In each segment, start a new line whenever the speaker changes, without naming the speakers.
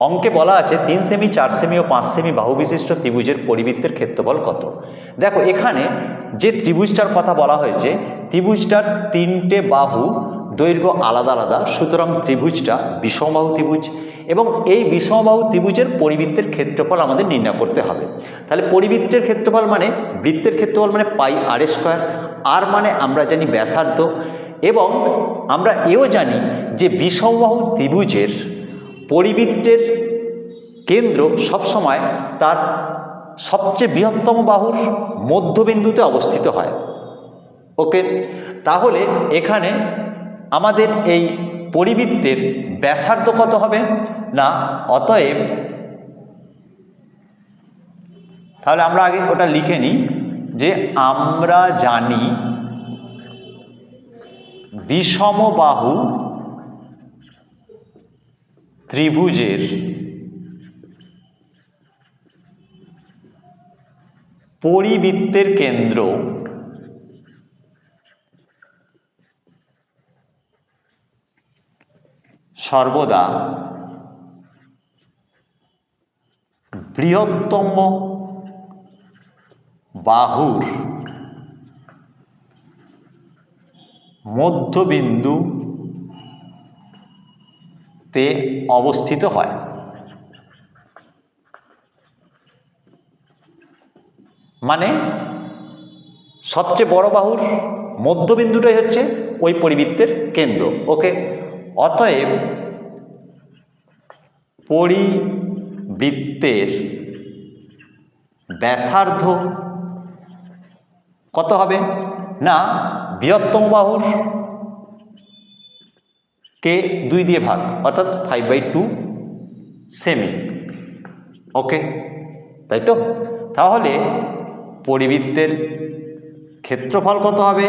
অঙ্কে বলা আছে তিন সেমি, চার সেমি ও পাঁচ সেমি বাহু বিশিষ্ট ত্রিভুজের পরিবৃত্তের ক্ষেত্রফল কত? দেখো, এখানে যে ত্রিভুজটার কথা বলা হয়েছে, ত্রিভুজটার তিনটে বাহু দৈর্ঘ্য আলাদা আলাদা, সুতরাং ত্রিভুজটা বিষমবাহু ত্রিভুজ এবং এই বিষমবাহু ত্রিভুজের পরিবৃত্তের ক্ষেত্রফল আমাদের নির্ণয় করতে হবে। তাহলে পরিবৃত্তের ক্ষেত্রফল মানে বৃত্তের ক্ষেত্রফল মানে পাই আর স্কোয়ার, আর মানে আমরা জানি ব্যাসার্ধ এবং আমরা এও জানি যে বিষমবাহু ত্রিভুজের পরিবৃত্তের কেন্দ্র সবসময় তার সবচেয়ে বৃহত্তম বাহুর মধ্যবিন্দুতে অবস্থিত হয়। ওকে, তাহলে এখানে আমাদের এই পরিবৃত্তের ব্যাসার্ধ কত হবে? না, অতএব তাহলে আমরা আগে ওটা লিখে নিই যে আমরা জানি বিষমবাহু ত্রিভুজের পরিবৃত্তের কেন্দ্র সর্বদা বৃহত্তম বাহুর মধ্যবিন্দু তে অবস্থিত হয়। মানে সবচেয়ে বড় বাহুর মধ্যবিন্দুটাই হচ্ছে ওই পরিবৃত্তের কেন্দ্র। ওকে? অতএব পরিবৃত্তের ব্যাসার্ধ কত হবে? না, বৃহত্তম বাহুর কে দুই দিয়ে ভাগ, অর্থাৎ five by two semi okay তাই তো? তাহলে পরিবৃত্তের ক্ষেত্রফল কত হবে?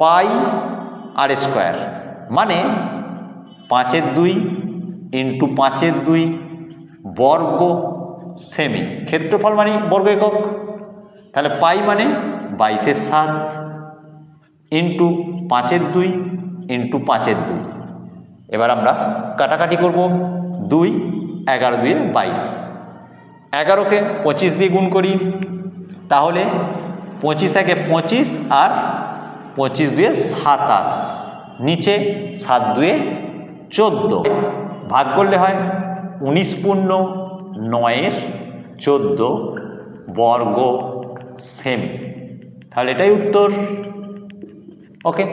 Pi r square. মানে পাঁচের দুই ইন্টু পাঁচের দুই বর্গ সেমি ক্ষেত্রফল মানে বর্গ একক। তাহলে পাই মানে বাইশের সাত। ইন্টু পাঁচের দুই ইন্টু পাঁচের দুই। এবার আমরা কাটাকাটি করব দুই, এগারো দুয়ে বাইশ। এগারোকে পঁচিশ দিয়ে গুণ করি। তাহলে পঁচিশ একে পঁচিশ আর পঁচিশ দুয়ে সাতাশ। নিচে সাত দুয়ে চোদ্দ। ভাগ করলে হয় উনিশ পূর্ণ নয়ের চোদ্দ বর্গ সেমি। তাহলে এটাই উত্তর। ওকে